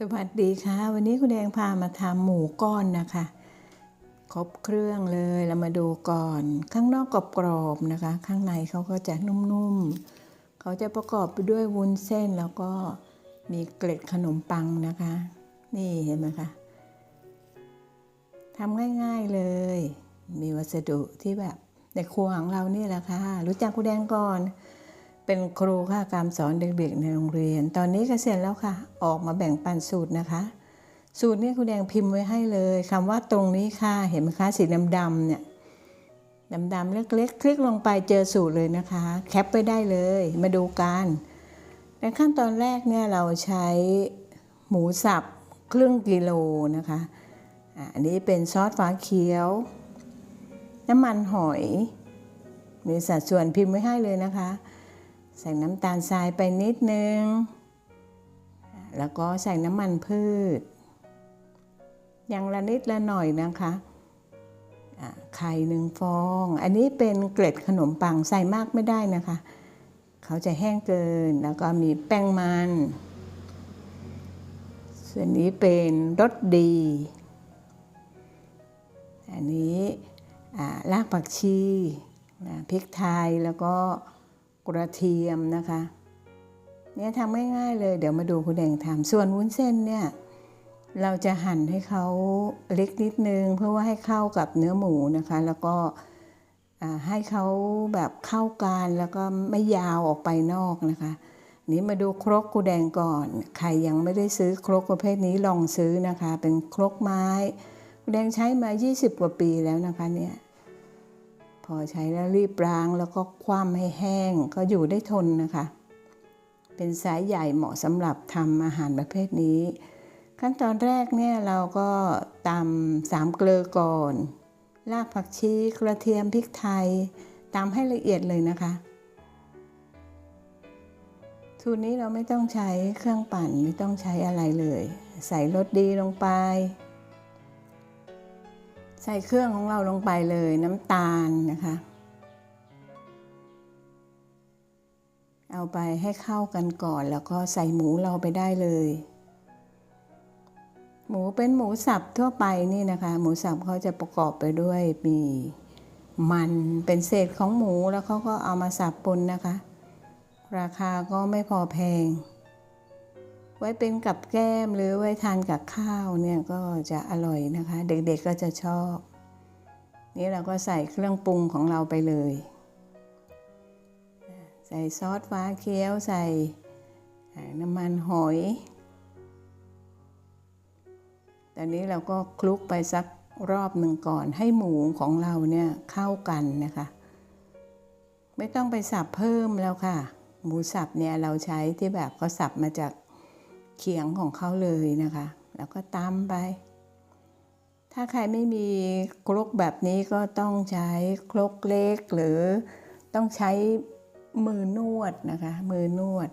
สวัสดีค่ะ วันนี้คุณแดงพามาทำหมูก้อนนะคะ ครบเครื่องเลยเรามาดูก่อน ข้างนอกกรอบๆนะคะ ข้างในเขาก็จะนุ่มๆเขาจะประกอบไปด้วยวุ้นเส้นแล้วก็มีเกล็ดขนมปังนะคะ นี่เห็นไหมคะทำง่ายๆเลย มีวัสดุที่แบบในครัวของเรานี่แหละค่ะ รู้จักคุณแดงก่อน เป็นครูค่ะการสอนเด็กๆในโรงเรียน ตอนนี้เกษียณแล้วค่ะ ออกมาแบ่งปันสูตรนะคะ สูตรนี้คุณแดงพิมพ์ไว้ให้เลยคำว่าตรงนี้ค่ะเห็นไหมคะสีดำๆเนี่ยดำๆเล็กๆ คลิกลงไปเจอสูตรเลยนะคะ แคปไปได้เลยมาดูกันในขั้นตอนแรกเนี่ยเราใช้หมูสับครึ่งกิโลนะคะอะอันนี้เป็นซอสฟ้าเขียว น้ำมันหอย มีสัดส่วนพิมพ์ไว้ให้เลยนะคะ ใส่น้ำตาลทรายไปนิดนึง แล้วก็ใส่น้ำมันพืช อย่างละนิดละหน่อยนะคะไข่หนึ่งฟอง อันนี้เป็นเกล็ดขนมปังใส่มากไม่ได้นะคะ เขาจะแห้งเกิน แล้วก็มีแป้งมัน ส่วนนี้เป็นรสดี อันนี้ารากผักชีพริกไทยแล้วก็ กระเทียมนะคะเนี่ยทำง่ายๆเลยเดี๋ยวมาดูคุณแดงทำส่วนวุ้นเส้นเนี่ยเราจะหั่นให้เขาเล็กนิดนึง เพื่อว่าให้เข้ากับเนื้อหมูนะคะ แล้วก็อ่าให้เขาแบบเข้ากันแล้วก็ไม่ยาวออกไปนอกนะคะ นี้มาดูครกกูแดงก่อน ใครยังไม่ได้ซื้อครกประเภทนี้ลองซื้อนะคะ เป็นครกไม้กูแดงใช้มา 20 กว่าปีแล้วนะคะเนี่ย พอใช้แล้วรีบล้างแล้วก็คว่ำให้แห้งก็อยู่ได้ทนนะคะ เป็นไซส์ใหญ่เหมาะสำหรับทำอาหารประเภทนี้ ขั้นตอนแรกเนี่ยเราก็ตำสามเกลือก่อนรากผักชีกระเทียมพริกไทยตำให้ละเอียดเลยนะคะสูตรนี้เราไม่ต้องใช้เครื่องปั่นไม่ต้องใช้อะไรเลย ใส่รสดีลงไป ใส่เครื่องของเราลงไปเลยน้ำตาลนะคะ เอาไปให้เข้ากันก่อนแล้วก็ใส่หมูเราไปได้เลย หมูเป็นหมูสับทั่วไปนี่นะคะ หมูสับเขาจะประกอบไปด้วยมีมันเป็นเศษของหมูแล้วเขาก็เอามาสับปนนะคะ ราคาก็ไม่พอแพง ไว้เป็นกับแก้มหรือไว้ทานกับข้าวเนี่ยก็จะอร่อยนะคะ เด็กๆก็จะชอบ นี่เราก็ใส่เครื่องปรุงของเราไปเลย ใส่ซอสฟ้าเคี้ยวใส่น้ำมันหอย ตอนนี้เราก็คลุกไปสักรอบหนึ่งก่อนให้หมูของเราเนี่ยเข้ากันนะคะ ไม่ต้องไปสับเพิ่มแล้วค่ะ หมูสับเนี่ยเราใช้ที่แบบเขาสับมาจาก เขียงของเขาเลยนะคะ แล้วก็ตำไป ถ้าใครไม่มีครกแบบนี้ก็ต้องใช้ครกเล็กหรือต้องใช้มือนวดนะคะ มือนวด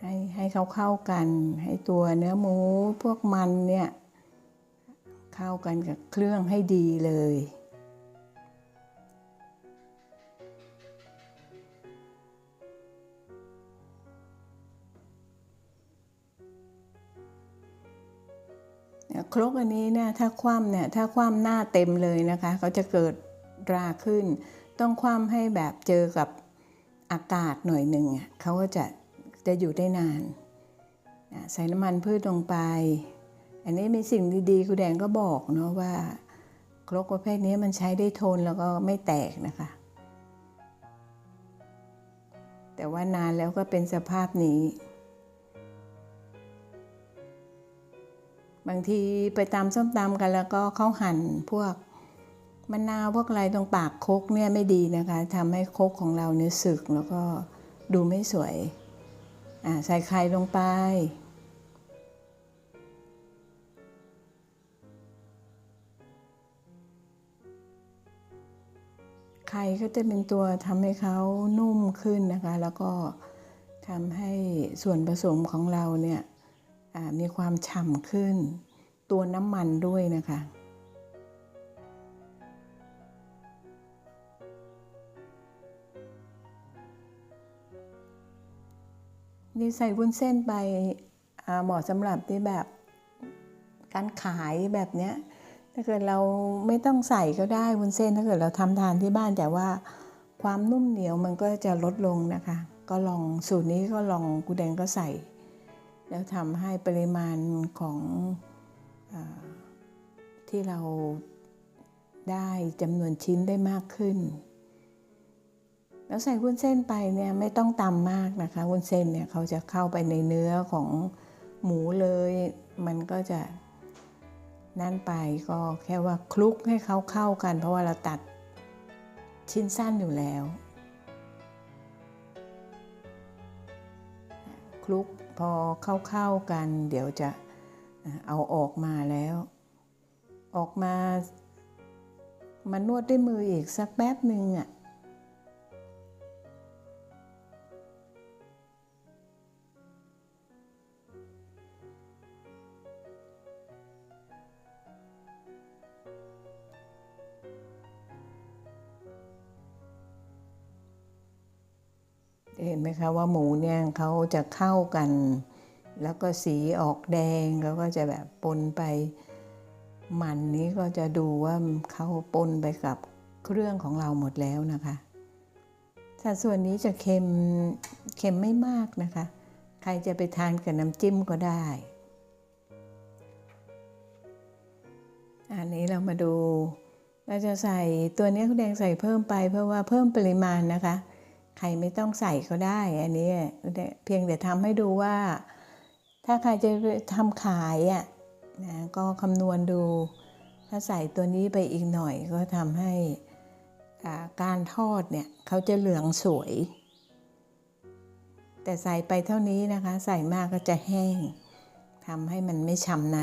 ให้ให้เขาเข้ากัน ให้ตัวเนื้อหมูพวกมันเนี่ย เข้ากันกับเครื่องให้ดีเลย ครกอันนี้เนี่ยถ้าคว่ำเนี่ยถ้าคว่ำหน้าเต็มเลยนะคะเขาจะเกิดราขึ้น ต้องคว่ำให้แบบเจอกับอากาศหน่อยหนึ่งอะเขาก็จะจะอยู่ได้นานใส่น้ำมันพืชลงไป อันนี้มีสิ่งดีๆคุณแดงก็บอกเนาะว่า ครกประเภทนี้มันใช้ได้ทนแล้วก็ไม่แตกนะคะ แต่ว่านานแล้วก็เป็นสภาพนี้างทีไปตำส้มตำกันแล้วก็เขาหั่นพวกมะนาวพวกอะไรตรงปากคกเนี่ยไม่ดีนะคะทำให้คกของเราเนี่ยสึกแล้วก็ดูไม่สวยใส่ไข่ลงไป ไข่ก็จะเป็นตัวทำให้เขานุ่มขึ้นนะคะ แล้วก็ทำให้ส่วนผสมของเราเนี่ย มีความฉ่ำขึ้น ตัวน้ำมันด้วยนะคะ นี่ใส่วุ้นเส้นไปเหมาะสำหรับที่แบบการขายแบบเนี้ยถ้าเกิดเราไม่ต้องใส่ก็ได้วุ้นเส้น ถ้าเกิดเราทำทานที่บ้านแต่ว่าความนุ่มเหนียวมันก็จะลดลงนะคะ ก็ลองสูตรนี้ก็ลองกูแดงก็ใส่ แล้วทำให้ปริมาณของอที่เราได้จำนวนชิ้นได้มากขึ้น แล้วใส่วุ้นเส้นไปเนี่ยไม่ต้องตำมากนะคะวุ้นเส้นเนี่ยเขาจะเข้าไปในเนื้อของหมูเลย มันก็จะนั่นไปก็แค่ว่าคลุกให้เขาเข้ากัน เพราะว่าเราตัดชิ้นสั้นอยู่แล้ว คลุก พอเข้าๆกัน เดี๋ยวจะเอาออกมาแล้ว ออกมามานวดด้วยมืออีกสักแป๊บหนึ่งอะ นไหมคะว่าหมูเนี่ยเขาจะเข้ากัน แล้วก็สีออกแดงแล้วก็จะแบบปนไปมันนี้ก็จะดูว่าเขาปนไปกับเครื่องของเราหมดแล้วนะคะสัดส่วนนี้จะเค็มเค็มไม่มากนะคะ ใครจะไปทานกับน้ำจิ้มก็ได้ อันนี้เรามาดูเราจะใส่ตัวนี้คุณแดงใส่เพิ่มไปเพื่อว่าเพิ่มปริมาณนะคะ ใครไม่ต้องใส่ก็ได้ อันนี้เพียงแต่ทำให้ดูว่า ถ้าใครจะทำขายอะนะก็คำนวณดู ถ้าใส่ตัวนี้ไปอีกหน่อยก็ทำให้การทอดเนี่ยเขาจะเหลืองสวย แต่ใส่ไปเท่านี้นะคะ ใส่มากก็จะแห้งทำให้มันไม่ฉ่ำใน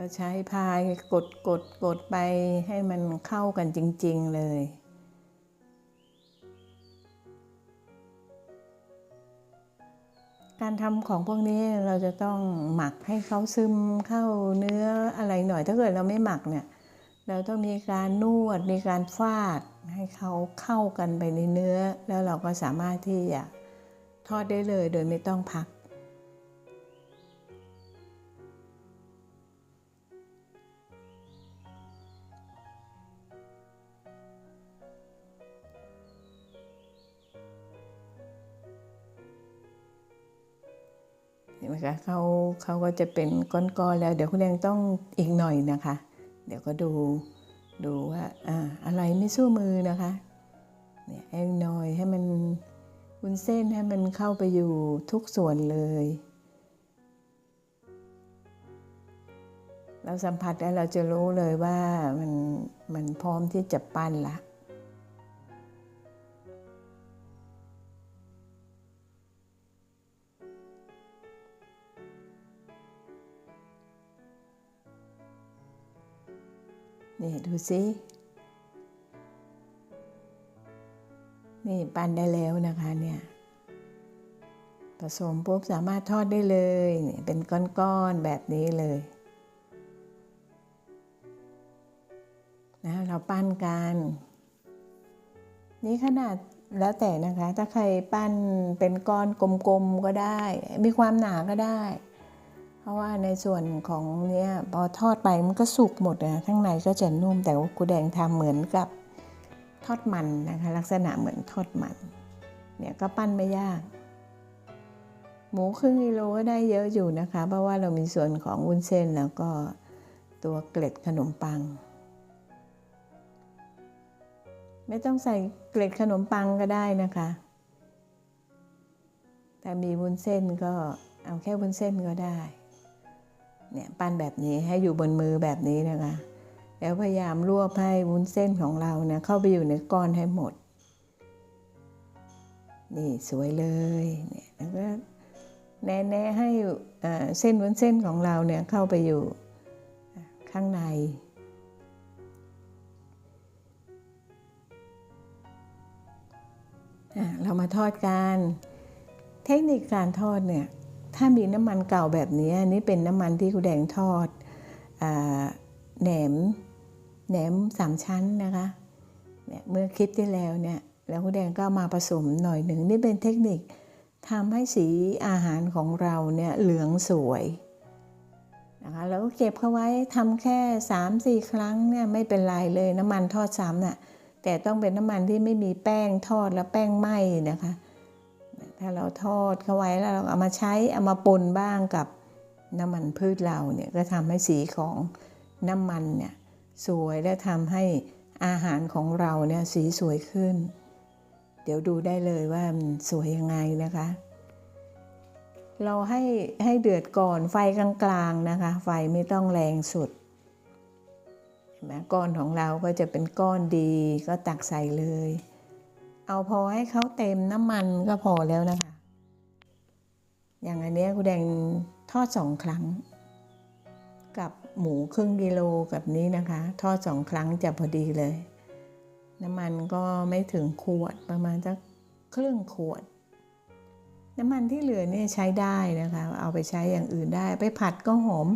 เราใช้พายกดกดกดไปให้มันเข้ากันจริง ๆ เลยการทำของพวกนี้เราจะต้องหมักให้เขาซึมเข้าเนื้ออะไรหน่อยถ้าเกิดเราไม่หมักเนี่ย เราต้องมีการนวดมีการฟาดให้เขาเข้ากันไปในเนื้อ แล้วเราก็สามารถที่จะทอดได้เลยโดยไม่ต้องพัก เขาก็จะเป็นก้อนๆแล้ว เดี๋ยวคุณแดงต้องอีกหน่อยนะคะ เดี๋ยวก็ดูดูว่าอ่าอะไรไม่สู้มือนะคะเนี่ยเองหน่อยให้มันวุ้นเส้นให้มันเข้าไปอยู่ทุกส่วนเลย เราสัมผัสแล้วเราจะรู้เลยว่ามันมันพร้อมที่จะปั้นละ นี่ดูสินี่ปั้นได้แล้วนะคะเนี่ย ผสมปุ๊บสามารถทอดได้เลยนี่เป็นก้อนๆแบบนี้เลยนะเราปั้นกัน นี่ขนาดแล้วแต่นะคะ ถ้าใครปั้นเป็นก้อนกลมๆก็ได้ มีความหนาก็ได้ ราะว่าในส่วนของเนี้ยพอทอดไปมันก็สุกหมดนะข้างในก็จะนุ่มแต่ว่ากูแดงทำเหมือนกับทอดมันนะคะ ลักษณะเหมือนทอดมัน เนี่ยก็ปั้นไม่ยาก หมูครึ่งกิโลก็ได้เยอะอยู่นะคะ เพราะว่าเรามีส่วนของวุ้นเส้นแล้วก็ตัวเกล็ดขนมปัง ไม่ต้องใส่เกล็ดขนมปังก็ได้นะคะ แต่มีวุ้นเส้นก็เอาแค่วุ้นเส้นก็ได้ เนี่ยปั้นแบบนี้ให้อยู่บนมือแบบนี้นะคะ แล้วพยายามรวบให้วุ้นเส้นของเราเนี่ยเข้าไปอยู่ในก้อนให้หมด นี่สวยเลยเนี่ยแล้วก็แนะๆให้เส้นวุ้นเส้นของเราเนี่ยเข้าไปอยู่ข้างในเรามาทอดกัน เทคนิคการทอดเนี่ย ถ้ามีน้ำมันเก่าแบบนี้นี่เป็นน้ำมันที่คุณแดงทอดอแหนมแหนมสามชั้นนะคะเนี่ยเมื่อคลิปที่แล้วเนี่ยแล้วคุณแดงก็มาผสมหน่อยหนึ่งนี่เป็นเทคนิคทำให้สีอาหารของเราเนี่ยเหลืองสวยนะคะแล้วก็เก็บเขาไว้ทำแค่ 3-4 ครั้งเนี่ยไม่เป็นไรเลยน้ำมันทอดซ้ำน่ะแต่ต้องเป็นน้ำมันที่ไม่มีแป้งทอดและแป้งไหม้นะคะ ถ้าเราทอดเขาไว้แล้วเราเอามาใช้เอามาปนบ้างกับน้ำมันพืชเราเนี่ยก็ทำให้สีของน้ำมันเนี่ยสวยและทำให้อาหารของเราเนี่ยสีสวยขึ้น เดี๋ยวดูได้เลยว่ามันสวยยังไงนะคะ เราให้ให้เดือดก่อนไฟกลางๆนะคะ ไฟไม่ต้องแรงสุดเห็นไหมก้อนของเราก็จะเป็นก้อนดีก็ตักใส่เลย เอาพอให้เขาเต็มน้ำมันก็พอแล้วนะคะ อย่างอันนี้คุณแดงทอดสองครั้ง กับหมูครึ่งกิโลกับนี้นะคะ ทอดสองครั้งจะพอดีเลย น้ำมันก็ไม่ถึงขวดประมาณสักครึ่งขวด น้ำมันที่เหลือเนี่ยใช้ได้นะคะ เอาไปใช้อย่างอื่นได้ ไปผัดก็หอม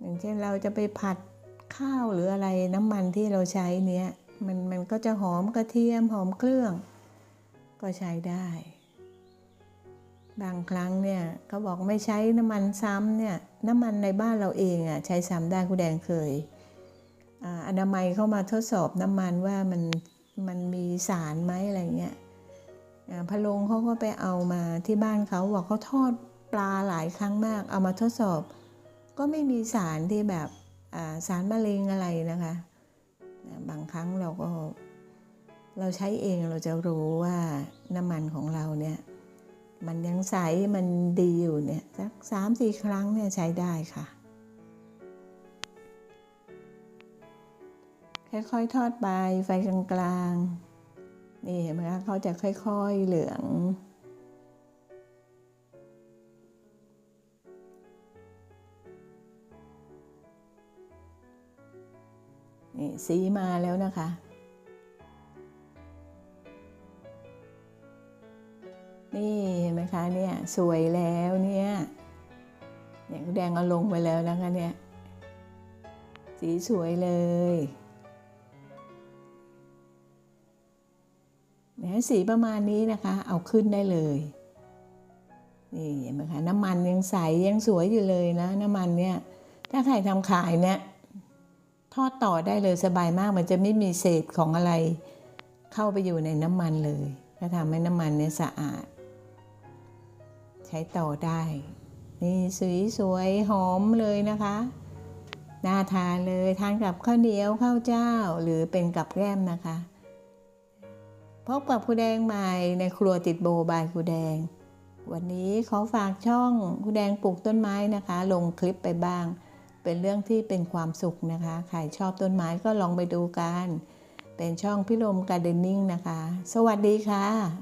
อย่างเช่นเราจะไปผัดข้าวหรืออะไรน้ำมันที่เราใช้เนี้ย มันมันก็จะหอมกระเทียมหอมเครื่อง ก็ใช้ได้ บางครั้งเนี่ยเขาบอกไม่ใช้น้ำมันซ้ำเนี่ยน้ำมันในบ้านเราเองอะใช้ซ้ำได้คุณแดงเคยอนามัยเข้ามาทดสอบน้ำมันว่ามันมันมีสารไหมอะไรเงี้ยพะโลงเขาก็ไปเอามาที่บ้านเขาบอกเขาทอดปลาหลายครั้งมาก เอามาทดสอบ ก็ไม่มีสารที่แบบสารมะเร็งอะไรนะคะ บางครั้งเราก็เราใช้เองเราจะรู้ว่าน้ำมันของเราเนี่ยมันยังใสมันดีอยู่เนี่ยสักสามสี่ครั้งเนี่ยใช้ได้ค่ะ ค่อยๆทอดไปไฟกลางๆนี่เห็นไหมคะเขาจะค่อยๆเหลือง นี่สีมาแล้วนะคะ นี่เห็นไหมคะเนี่ยสวยแล้วเนี่ยเนี่ยคุณแดงเอาลงไปแล้วนะคะเนี่ยสีสวยเลยเนี่ยสีประมาณนี้นะคะ เอาขึ้นได้เลยนี่เห็นไหมคะน้ำมันยังใสยังสวยอยู่เลยนะ น้ำมันเนี่ยถ้าใครทำขายเนี่ย ทอดต่อได้เลยสบายมากมันจะไม่มีเศษของอะไร เข้าไปอยู่ในน้ำมันเลยก็ทำให้น้ำมันเนี่ยสะอาด ใช้ต่อได้ นี่สีสวยหอมเลยนะคะน่าทานเลยทานกับข้าวเหนียวข้าวเจ้าหรือเป็นกับแกล้มนะคะพบกับครูแดงใหม่ในครัวติดโบบายครูแดง วันนี้ขอฝากช่องครูแดงปลูกต้นไม้นะคะ ลงคลิปไปบ้าง เป็นเรื่องที่เป็นความสุขนะคะใครชอบต้นไม้ก็ลองไปดูกัน เป็นช่องพิลมการ์เดนนิ่งนะคะ สวัสดีค่ะ